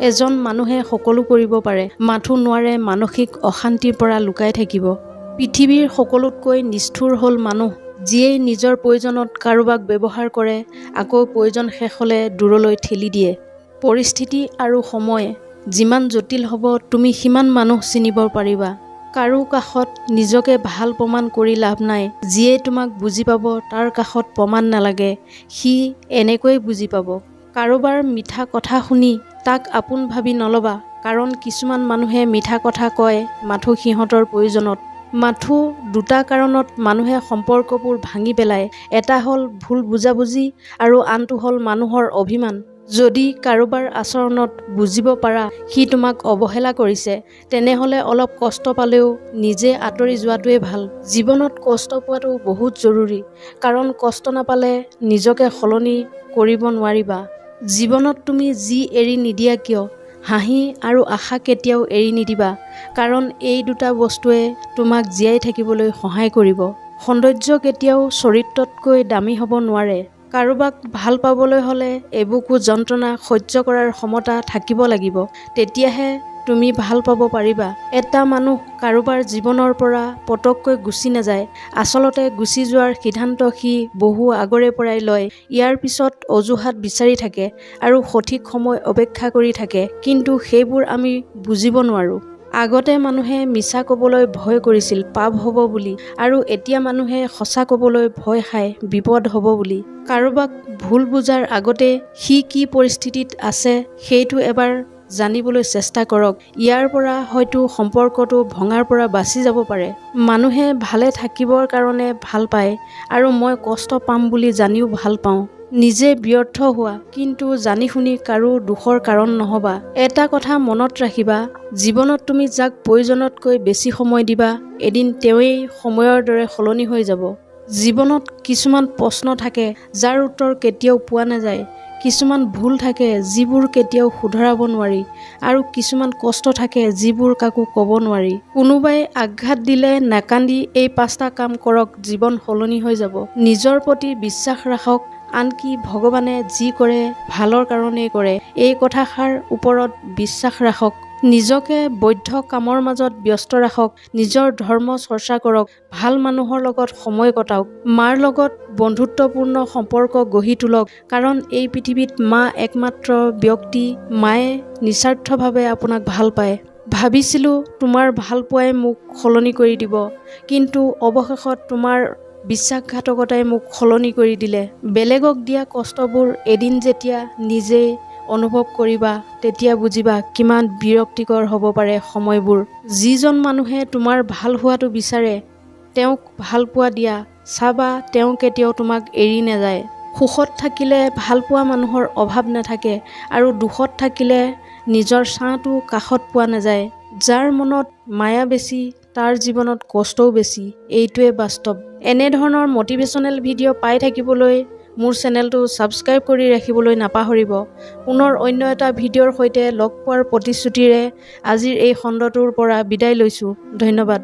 এজন মানুহে সকলো কৰিব পাৰে। মাথো নোৱাৰে মানসিক অশান্তিৰ পৰা লুকাই থাকিব। পৃথিৱীৰ সকলোতকৈ নিষ্ঠুৰ হ'ল মানুহ যিয়েই নিজৰ প্ৰয়োজনত কাৰোবাক ব্যৱহাৰ কৰে আকৌ প্ৰয়োজন শেষ হ'লে দূৰলৈ ঠেলি দিয়ে। পৰিস্থিতি আৰু সময় যিমান জটিল হ'ব তুমি সিমান মানুহ চিনিব পাৰিবা। কাৰো কাষত নিজকে ভাল প্ৰমাণ কৰি লাভ নাই যিয়ে তোমাক বুজি পাব তাৰ কাষত প্ৰমাণ নালাগে সি এনেকৈ বুজি পাব। কাৰোবাৰ মিঠা কথা শুনি তাক আপোন ভাবি নল'বা কাৰণ কিছুমান মানুহে মিঠা কথা কয় মাথো সিহঁতৰ প্ৰয়োজনত। মাথো দুটা কাৰণত মানুহে সম্পৰ্কবোৰ ভাঙি পেলায়। এটা হ'ল ভুল বুজাবুজি আৰু আনটো হ'ল মানুহৰ অভিমান। যদি কাৰোবাৰ আচৰণত বুজিব পাৰা সি তোমাক অৱহেলা কৰিছে তেনেহ'লে অলপ কষ্ট পালেও নিজে আঁতৰি যোৱাটোৱে ভাল। জীৱনত কষ্ট পোৱাটো বহুত জৰুৰী কাৰণ কষ্ট নাপালে নিজকে সলনি কৰিব নোৱাৰিবা। জীৱনত তুমি যি এৰি নিদিয়া কিয়? হাঁহি আৰু আশা কেতিয়াও এৰি নিদিবা কাৰণ এই দুটা বস্তুৱে তোমাক জীয়াই থাকিবলৈ সহায় কৰিব। সৌন্দৰ্য কেতিয়াও চৰিত্ৰতকৈ দামী হ'ব নোৱাৰে। কাৰোবাক ভাল পাবলৈ হ'লে এবুকু যন্ত্ৰণা সহ্য কৰাৰ ক্ষমতা থাকিব লাগিব। তেতিয়াহে তুমি ভাল পাব পাৰিবা। এটা মানুহ কাৰোবাৰ জীৱনৰ পৰা পটককৈ গুচি নাযায়। আচলতে গুচি যোৱাৰ সিদ্ধান্ত সি বহু আগৰে পৰাই লয়। ইয়াৰ পিছত অজুহাত বিচাৰি থাকে আৰু সঠিক সময় অপেক্ষা কৰি থাকে। কিন্তু সেইবোৰ আমি বুজিব নোৱাৰোঁ। আগতে মানুহে মিছা ক'বলৈ ভয় কৰিছিল পাপ হ'ব বুলি। আৰু এতিয়া মানুহে সঁচা ক'বলৈ ভয় খায় বিপদ হ'ব বুলি। কাৰোবাক ভুল বুজাৰ আগতে সি কি পৰিস্থিতিত আছে সেইটো এবাৰ জানিবলৈ চেষ্টা কৰক। ইয়াৰ পৰা হয়তো সম্পৰ্কটো ভঙাৰ পৰা বাচি যাব পাৰে। মানুহে ভালে থাকিবৰ কাৰণে ভাল পায় আৰু মই কষ্ট পাম বুলি জানিও ভাল পাওঁ। নিজে ব্যৰ্থ হোৱা কিন্তু জানি শুনি কাৰো দুখৰ কাৰণ নহবা। এটা কথা মনত ৰাখিবা জীৱনত তুমি যাক প্ৰয়োজনতকৈ বেছি সময় দিবা এদিন তেওঁৱেই সময়ৰ দৰে সলনি হৈ যাব। জীৱনত কিছুমান প্ৰশ্ন থাকে যাৰ উত্তৰ কেতিয়াও পোৱা নাযায়। কিছুমান ভুল থাকে যিবোৰ কেতিয়াও শুধৰাব নোৱাৰি আৰু কিছুমান কষ্ট থাকে যিবোৰ কাকো ক'ব নোৱাৰি। কোনোবাই আঘাত দিলে নাকান্দি এই পাঁচটা কাম কৰক জীৱন সলনি হৈ যাব। নিজৰ প্ৰতি বিশ্বাস ৰাখক আনকি ভগৱানে যি কৰে ভালৰ কাৰণেই কৰে। এই কথাষাৰ ওপৰত বিশ্বাস ৰাখক। নিজকে বৈধ কামৰ মাজত ব্যস্ত ৰাখক নিজৰ ধৰ্ম চৰ্চা কৰক ভাল মানুহৰ লগত সময় কটাওক মাৰ লগত বন্ধুত্বপূৰ্ণ সম্পৰ্ক গঢ়ি তোলক কাৰণ এই পৃথিৱীত মা একমাত্ৰ ব্যক্তি মায়ে নিস্বাৰ্থভাৱে আপোনাক ভাল পায়। ভাবিছিলোঁ তোমাৰ ভালপোৱাই মোক সলনি কৰি দিব কিন্তু অৱশেষত তোমাৰ বিশ্বাসঘাতকতাই মোক সলনি কৰি দিলে। বেলেগক দিয়া কষ্টবোৰ এদিন যেতিয়া নিজেই অনুভৱ কৰিবা তেতিয়া বুজিবা কিমান বিৰক্তিকৰ হ'ব পাৰে সময়বোৰ। যিজন মানুহে তোমাৰ ভাল হোৱাটো বিচাৰে তেওঁক ভাল পোৱা দিয়া চাবা তেওঁ কেতিয়াও তোমাক এৰি নাযায়। সুখত থাকিলে ভালপোৱা মানুহৰ অভাৱ নাথাকে আৰু দুখত থাকিলে নিজৰ ছাঁটো কাষত পোৱা নাযায়। যাৰ মনত মায়া বেছি তাৰ জীৱনত কষ্টও বেছি এইটোৱে বাস্তৱ। এনেধৰণৰ মটিভেশ্যনেল ভিডিঅ' পাই থাকিবলৈ মোৰ চেনেলটো ছাবস্ক্ৰাইব কৰি ৰাখিবলৈ নাপাহৰিব। পুনৰ অন্য এটা ভিডিঅ'ৰ সৈতে লগ পোৱাৰ প্ৰতিশ্ৰুতিৰে আজিৰ এই খণ্ডটোৰ পৰা বিদায় লৈছোঁ। ধন্যবাদ।